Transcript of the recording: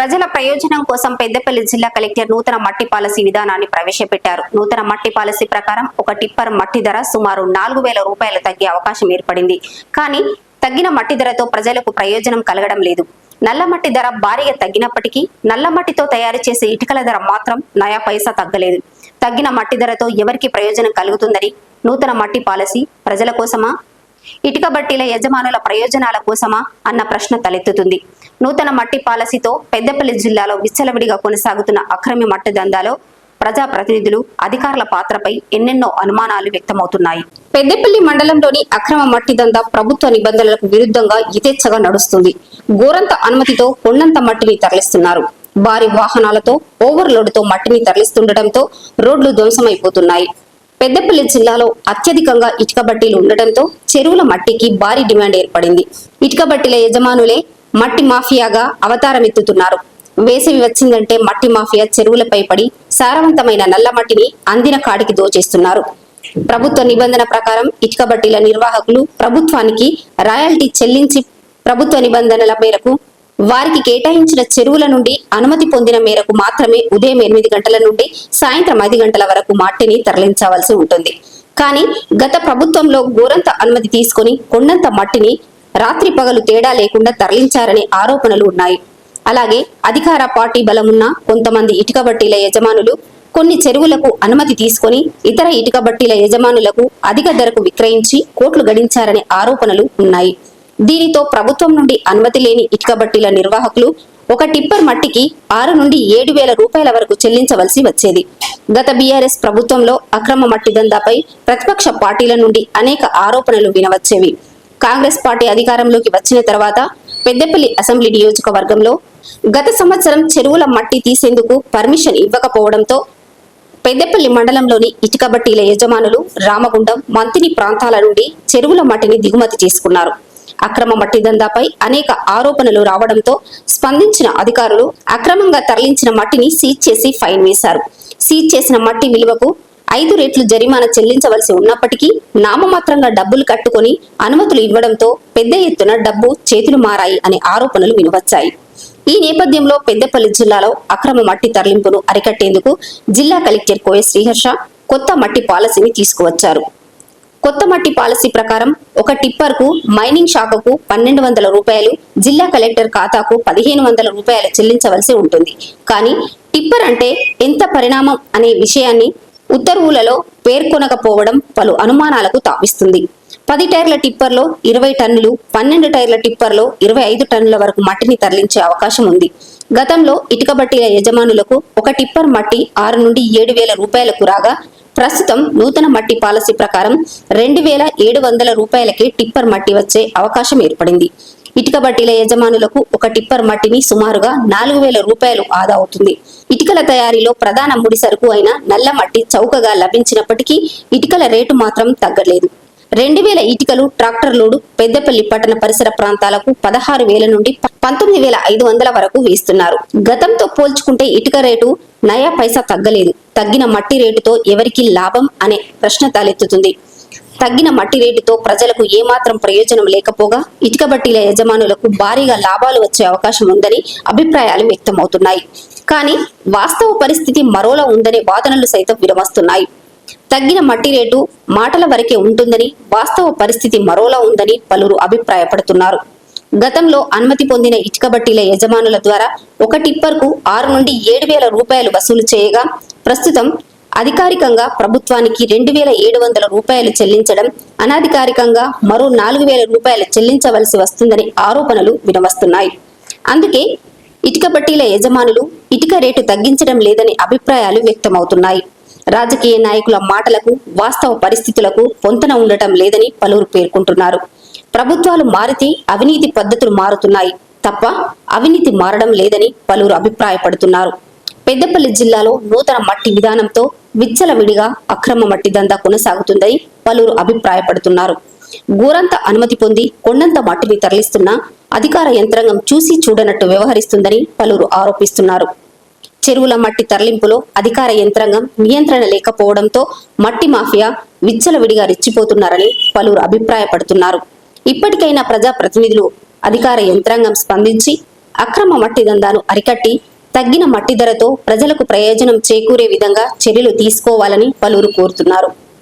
ప్రజల ప్రయోజనం కోసం పెద్దపల్లి జిల్లా కలెక్టర్ నూతన మట్టి పాలసీ విధానాన్ని ప్రవేశపెట్టారు. నూతన మట్టి పాలసీ ప్రకారం ఒక టిప్పర్ మట్టి ధర సుమారు నాలుగు వేల రూపాయలు తగ్గే అవకాశం ఏర్పడింది. కానీ తగ్గిన మట్టి ధరతో ప్రజలకు ప్రయోజనం కలగడం లేదు. నల్ల మట్టి ధర భారీగా తగ్గినప్పటికీ నల్ల మట్టితో తయారు చేసే ఇటుకల ధర మాత్రం నయా పైసా తగ్గలేదు. తగ్గిన మట్టి ధరతో ఎవరికి ప్రయోజనం కలుగుతుందని నూతన మట్టి పాలసీ ప్రజల కోసమా? ఇటుక బట్టీల యజమానుల ప్రయోజనాల కోసమా? అన్న ప్రశ్న తలెత్తుతుంది. నూతన మట్టి పాలసీతో పెద్దపల్లి జిల్లాలో విచ్చలవిడిగా కొనసాగుతున్న అక్రమి మట్టి దందాలో ప్రజాప్రతినిధులు అధికారుల పాత్రపై ఎన్నెన్నో అనుమానాలు వ్యక్తమవుతున్నాయి. పెద్దపల్లి మండలంలోని అక్రమ మట్టి దందా ప్రభుత్వ నిబంధనలకు విరుద్ధంగా యథేచ్ఛగా నడుస్తుంది. గోరంత అనుమతితో కొండంత మట్టిని తరలిస్తున్నారు. భారీ వాహనాలతో ఓవర్లోడ్తో మట్టిని తరలిస్తుండటంతో రోడ్లు ధ్వంసమైపోతున్నాయి. పెద్దపల్లి జిల్లాలో అత్యధికంగా ఇటుక బట్టీలు ఉండటంతో చెరువుల మట్టికి భారీ డిమాండ్ ఏర్పడింది. ఇటుక బట్టీల యజమానులే మట్టి మాఫియాగా అవతారమెత్తుతున్నారు. వేసవి వచ్చిందంటే మట్టి మాఫియా చెరువులపై పడి సారవంతమైన నల్ల మట్టిని అందిన కాడికి దోచేస్తున్నారు. ప్రభుత్వ నిబంధన ప్రకారం ఇటుక బట్టీల నిర్వాహకులు ప్రభుత్వానికి రాయల్టీ చెల్లించి ప్రభుత్వ నిబంధనల మేరకు వారికి కేటాయించిన చెరువుల నుండి అనుమతి పొందిన మేరకు మాత్రమే ఉదయం ఎనిమిది గంటల నుండి సాయంత్రం ఐదు గంటల వరకు మట్టిని తరలించవలసి ఉంటుంది. కానీ గత ప్రభుత్వంలో గోరంత అనుమతి తీసుకొని కొండంత మట్టిని రాత్రి పగలు తేడా లేకుండా తరలించారనే ఆరోపణలు ఉన్నాయి. అలాగే అధికార పార్టీ బలమున్న కొంతమంది ఇటుక బట్టీల యజమానులు కొన్ని చెరువులకు అనుమతి తీసుకొని ఇతర ఇటుక బట్టీల యజమానులకు అధిక ధరకు విక్రయించి కోట్లు గడించారనే ఆరోపణలు ఉన్నాయి. దీనితో ప్రభుత్వం నుండి అనుమతి లేని ఇటుక బట్టీల నిర్వాహకులు ఒక టిప్పర్ మట్టికి ఆరు నుండి ఏడు వేల రూపాయల వరకు చెల్లించవలసి వచ్చేది. గత బీఆర్ఎస్ ప్రభుత్వంలో అక్రమ మట్టి దందాపై ప్రతిపక్ష పార్టీల నుండి అనేక ఆరోపణలు వినవచ్చేవి. కాంగ్రెస్ పార్టీ అధికారంలోకి వచ్చిన తర్వాత పెద్దపల్లి అసెంబ్లీ నియోజకవర్గంలో గత సంవత్సరం చెరువుల మట్టి తీసేందుకు పర్మిషన్ ఇవ్వకపోవడంతో పెద్దపల్లి మండలంలోని ఇటుకబట్టీల యజమానులు రామగుండం మంతిని ప్రాంతాల నుండి చెరువుల మట్టిని దిగుమతి చేసుకున్నారు. అక్రమ మట్టి దందాపై అనేక ఆరోపణలు రావడంతో స్పందించిన అధికారులు అక్రమంగా తరలించిన మట్టిని సీజ్ చేసి ఫైన్ వేశారు. సీజ్ చేసిన మట్టి విలువకు ఐదు రెట్లు జరిమానా చెల్లించవలసి ఉన్నప్పటికీ నామమాత్రంగా డబ్బులు కట్టుకొని అనుమతులు ఇవ్వడంతో పెద్ద ఎత్తున డబ్బు చేతులు మారాయి అనే ఆరోపణలు వినవచ్చాయి. ఈ నేపథ్యంలో పెద్దపల్లి జిల్లాలో అక్రమ మట్టి తరలింపును అరికట్టేందుకు జిల్లా కలెక్టర్ కోయ శ్రీహర్ష కొత్త మట్టి పాలసీని తీసుకువచ్చారు. కొత్త మట్టి పాలసీ ప్రకారం ఒక టిప్పర్కు మైనింగ్ శాఖకు పన్నెండు వందల రూపాయలు జిల్లా కలెక్టర్ ఖాతాకు పదిహేను వందల రూపాయలు చెల్లించవలసి ఉంటుంది. కానీ టిప్పర్ అంటే ఎంత పరిణామం అనే విషయాన్ని ఉత్తర్వులలో పేర్కొనకపోవడం పలు అనుమానాలకు తావిస్తుంది. పది టైర్ల టిప్పర్లో ఇరవై టన్నులు పన్నెండు టైర్ల టిప్పర్లో ఇరవై ఐదు టన్నుల వరకు మట్టిని తరలించే అవకాశం ఉంది. గతంలో ఇటుక బట్టీల యజమానులకు ఒక టిప్పర్ మట్టి ఆరు నుండి ఏడు వేల రూపాయలకు రాగా ప్రస్తుతం నూతన మట్టి పాలసీ ప్రకారం రెండు వేల ఏడు వందల రూపాయలకే టిప్పర్ మట్టి వచ్చే అవకాశం ఏర్పడింది. ఇటుక బట్టీల యజమానులకు ఒక టిప్పర్ మట్టిని సుమారుగా నాలుగు వేల రూపాయలు ఆదా అవుతుంది. ఇటుకల తయారీలో ప్రధాన ముడి సరుకు అయిన నల్ల మట్టి చౌకగా లభించినప్పటికీ ఇటుకల రేటు మాత్రం తగ్గలేదు. రెండు వేల ఇటుకలు ట్రాక్టర్ లోడు పెద్దపల్లి పట్టణ పరిసర ప్రాంతాలకు పదహారు వేల నుండి పంతొమ్మిది వేల ఐదు వందల వరకు వేస్తున్నారు. గతంతో పోల్చుకుంటే ఇటుక రేటు నయా పైసా తగ్గలేదు. తగ్గిన మట్టి రేటుతో ఎవరికి లాభం అనే ప్రశ్న తలెత్తుతుంది. తగ్గిన మట్టి రేటుతో ప్రజలకు ఏమాత్రం ప్రయోజనం లేకపోగా ఇటుక బట్టీల యజమానులకు భారీగా లాభాలు వచ్చే అవకాశం ఉందని అభిప్రాయాలు వ్యక్తమవుతున్నాయి. కానీ వాస్తవ పరిస్థితి మరోలా ఉందనే వాదనలు సైతం విరమస్తున్నాయి. తగ్గిన మట్టి రేటు మాటల వరకే ఉంటుందని వాస్తవ పరిస్థితి మరోలా ఉందని పలువురు అభిప్రాయపడుతున్నారు. గతంలో అనుమతి పొందిన ఇటుక బట్టీల యజమానుల ద్వారా ఒక టిప్పర్కు ఆరు నుండి ఏడు వేల రూపాయలు వసూలు చేయగా ప్రస్తుతం అధికారికంగా ప్రభుత్వానికి రెండు వేల ఏడు వందల రూపాయలు చెల్లించడం అనధికారికంగా మరో నాలుగు వేల రూపాయలు చెల్లించవలసి వస్తుందని ఆరోపణలు వినవస్తున్నాయి. అందుకే ఇటుక పట్టీల యజమానులు ఇటుక రేటు తగ్గించడం లేదని అభిప్రాయాలు వ్యక్తమవుతున్నాయి. రాజకీయ నాయకుల మాటలకు వాస్తవ పరిస్థితులకు పొంతన ఉండటం లేదని పలువురు పేర్కొంటున్నారు. ప్రభుత్వాలు మారితే అవినీతి పద్ధతులు మారుతున్నాయి తప్ప అవినీతి మారడం లేదని పలువురు అభిప్రాయపడుతున్నారు. పెద్దపల్లి జిల్లాలో నూతన మట్టి విధానంతో విచ్చలవిడిగా అక్రమ మట్టి దందా కొనసాగుతుందని పలువురు అభిప్రాయపడుతున్నారు. గోరంత అనుమతి పొంది కొండంత మట్టిని తరలిస్తున్న అధికార యంత్రాంగం చూసి చూడనట్టు వ్యవహరిస్తుందని పలువురు ఆరోపిస్తున్నారు. చెరువుల మట్టి తరలింపులో అధికార యంత్రాంగం నియంత్రణ లేకపోవడంతో మట్టి మాఫియా విచ్చలవిడిగా రెచ్చిపోతున్నారని పలువురు అభిప్రాయపడుతున్నారు. ఇప్పటికైనా ప్రజాప్రతినిధులు అధికార యంత్రాంగం స్పందించి అక్రమ మట్టి దందాను అరికట్టి తగ్గిన మట్టి ధరతో ప్రజలకు ప్రయోజనం చేకూరే విధంగా చర్యలు తీసుకోవాలని పలువురు కోరుతున్నారు.